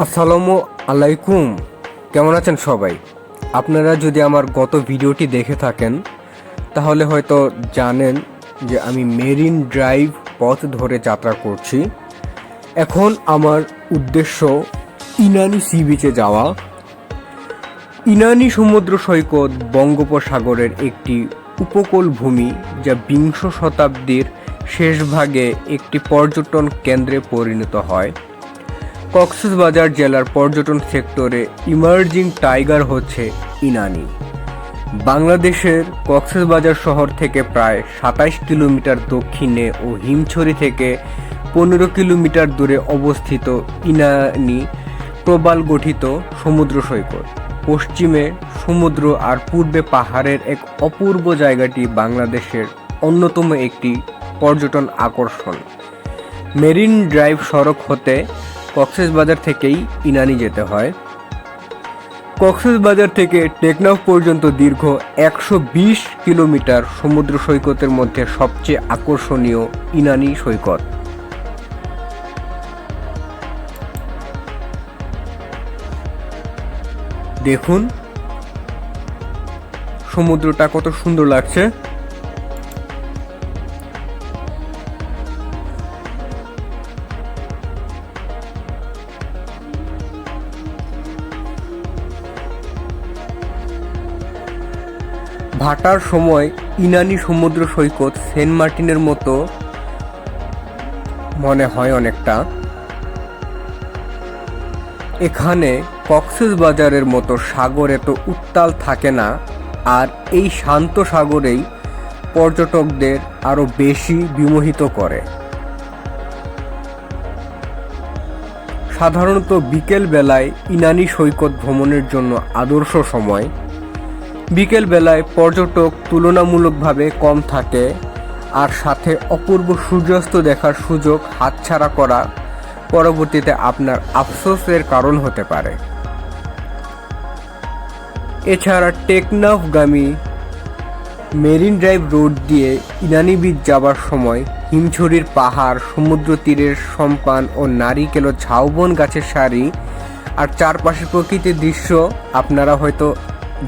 আসসালামু আলাইকুম। কেমন আছেন সবাই? আপনারা যদি আমার গত ভিডিওটি দেখে থাকেন, তাহলে হয়তো জানেন যে আমি মেরিন ড্রাইভ পথ ধরে যাত্রা করছি। এখন আমার উদ্দেশ্য ইনানি সি বিচে যাওয়া। ইনানি সমুদ্র সৈকত বঙ্গোপসাগরের একটি উপকূল ভূমি যা বিংশ শতাব্দীর শেষ ভাগে একটি পর্যটন কেন্দ্রে পরিণত হয়। কক্সবাজার জেলার পর্যটন সেক্টরে ইমার্জিং টাইগার হচ্ছে ইনানি। বাংলাদেশের কক্সবাজার শহর থেকে প্রায় সাতাইশ কিলোমিটার দক্ষিণে ও হিমছড়ি থেকে পনেরো কিলোমিটার দূরে অবস্থিত ইনানি প্রবাল গঠিত সমুদ্র সৈকত। পশ্চিমে সমুদ্র আর পূর্বে পাহাড়ের এক অপূর্ব জায়গাটি বাংলাদেশের অন্যতম একটি পর্যটন আকর্ষণ। মেরিন ড্রাইভ সড়ক হতে কক্সবাজার থেকেই ইনানি যেতে হয়। কক্সবাজার থেকে টেকনাফ পর্যন্ত দীর্ঘ একশো বিশ কিলোমিটার সমুদ্র সৈকতের মধ্যে সবচেয়ে আকর্ষণীয় ইনানি সৈকত। দেখুন, সমুদ্রটা কত সুন্দর লাগছে। ভাটার সময় ইনানি সমুদ্র সৈকত সেন্ট মার্টিনের মতো মনে হয় অনেকটা। এখানে কক্সেস বাজারের মতো সাগর এত উত্তাল থাকে না, আর এই শান্ত সাগরেই পর্যটকদের আরও বেশি বিমোহিত করে। সাধারণত বিকেল বেলায় ইনানি সৈকত ভ্রমণের জন্য আদর্শ সময়। বিকেল বেলায় পর্যটক তুলনামূলকভাবে কম থাকে আর সাথে অপূর্ব সূর্যাস্ত দেখার সুযোগ হাতছাড়া করা পরবর্তীতে আপনার আফসোসের কারণ হতে পারে। এছাড়া টেকনাফগামী মেরিন ড্রাইভ রোড দিয়ে ইনানি বিচ যাবার সময় হিমছড়ির পাহাড়, সমুদ্র তীরের সম্পান ও নারিকেল ও ঝাউবন গাছের সারি আর চারপাশের প্রকৃতির দৃশ্য আপনারা হয়তো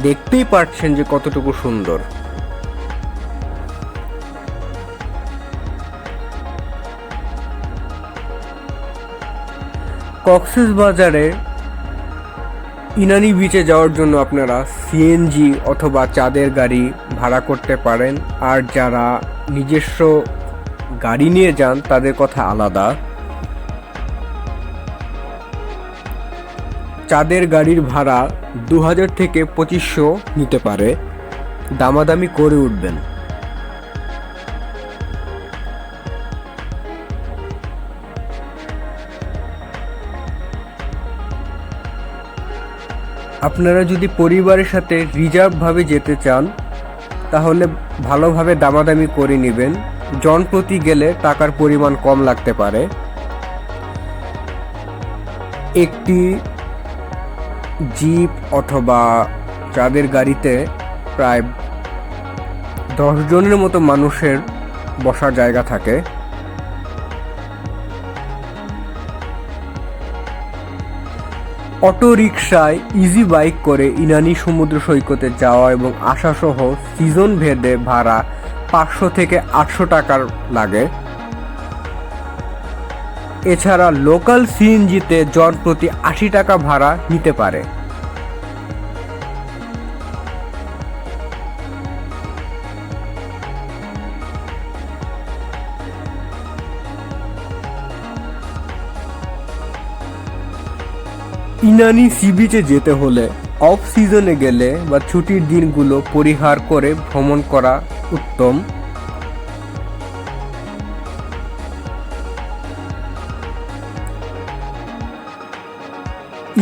দেখতেই পারছেন যে কতটুকু সুন্দর। কক্সেস বাজারে ইনানি বিচে যাওয়ার জন্য আপনারা সিএনজি অথবা চাঁদের গাড়ি ভাড়া করতে পারেন। আর যারা নিজস্ব গাড়ি নিয়ে যান, তাদের কথা আলাদা। চাঁদের গাড়ির ভাড়া দু হাজার থেকে পঁচিশশো নিতে পারে। দামাদামি করে উঠবেন। আপনারা যদি পরিবারের সাথে রিজার্ভভাবে যেতে চান, তাহলে ভালোভাবে দামাদামি করে নেবেন। জন প্রতি গেলে টাকার পরিমাণ কম লাগতে পারে। একটি জিপ অথবা যাদের গাড়িতে প্রায় দশ জনের মতো মানুষের বসার জায়গা থাকে। অটো রিকশায় ইজি বাইক করে ইনানি সমুদ্র সৈকতে যাওয়া এবং আসা সহ সিজন ভেদে ভাড়া পাঁচশো থেকে আটশো টাকার লাগে। এছাড়া লোকাল সিএনজিতে জন প্রতি আশি টাকা ভাড়া নিতে পারে। ইনানি সি বিচে যেতে হলে অফ সিজনে গেলে বা ছুটির দিনগুলো পরিহার করে ভ্রমণ করা উত্তম।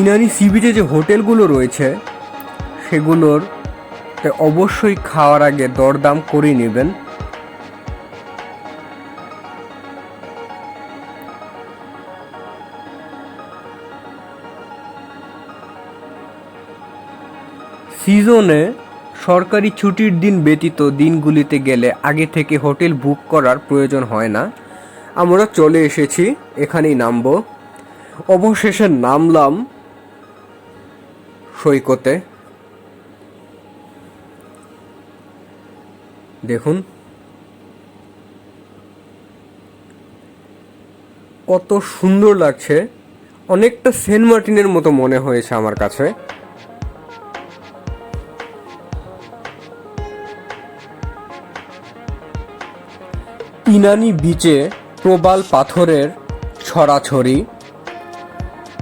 ইনানি সি বিচে যে হোটেলগুলো রয়েছে, সেগুলোর অবশ্যই খাওয়ার আগে দরদাম করে নেবেন। সিজনে সরকারি ছুটির দিন ব্যতীত দিনগুলিতে গেলে আগে থেকে হোটেল বুক করার প্রয়োজন হয় না। আমরা চলে এসেছি, এখানেই নামবো। অবশেষে নামলাম সৈকতে। দেখুন। কত সুন্দর লাগছে। অনেকটা সেন্ট মার্টিনের মতো মনে হয়েছে আমার কাছে। ইনানি বিচে প্রবাল পাথরের ছড়াছড়ি।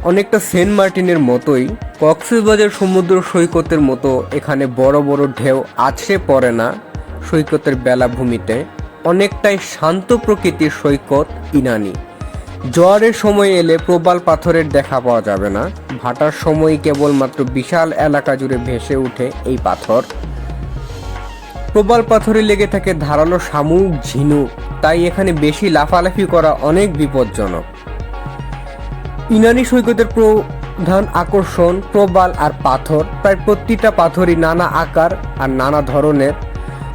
অনেকটা সেন্ট মার্টিনের মতোই কক্সবাজার সমুদ্র সৈকতের মতো এখানে বড় বড় ঢেউ আছে পড়ে না সৈকতের বেলাভূমিতে অনেকটাই শান্ত প্রকৃতির সৈকত ইনানি। জোয়ারের সময় এলে প্রবাল পাথরের দেখা পাওয়া যাবে না। ভাটার সময় কেবলমাত্র বিশাল এলাকা জুড়ে ভেসে ওঠে এই পাথর। প্রবাল পাথরে লেগে থাকে ধারালো শামুক, ঝিনুক। তাই এখানে বেশি লাফালাফি করা অনেক বিপজ্জনক। ইনানি সৈকতের প্রধান আকর্ষণ প্রবাল আর পাথর। প্রায় প্রতিটা পাথরই নানা আকার আর নানা ধরনের।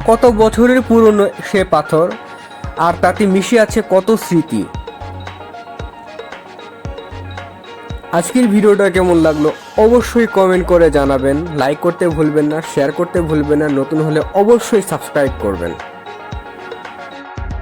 কত বছরের পুরনো সে পাথর আর তাতে মিশে আছে কত স্মৃতি। আজকের ভিডিওটা কেমন লাগল অবশ্যই কমেন্ট করে জানাবেন। লাইক করতে ভুলবেন না শেয়ার করতে ভুলবেন না, নতুন হলে অবশ্যই সাবস্ক্রাইব করবেন।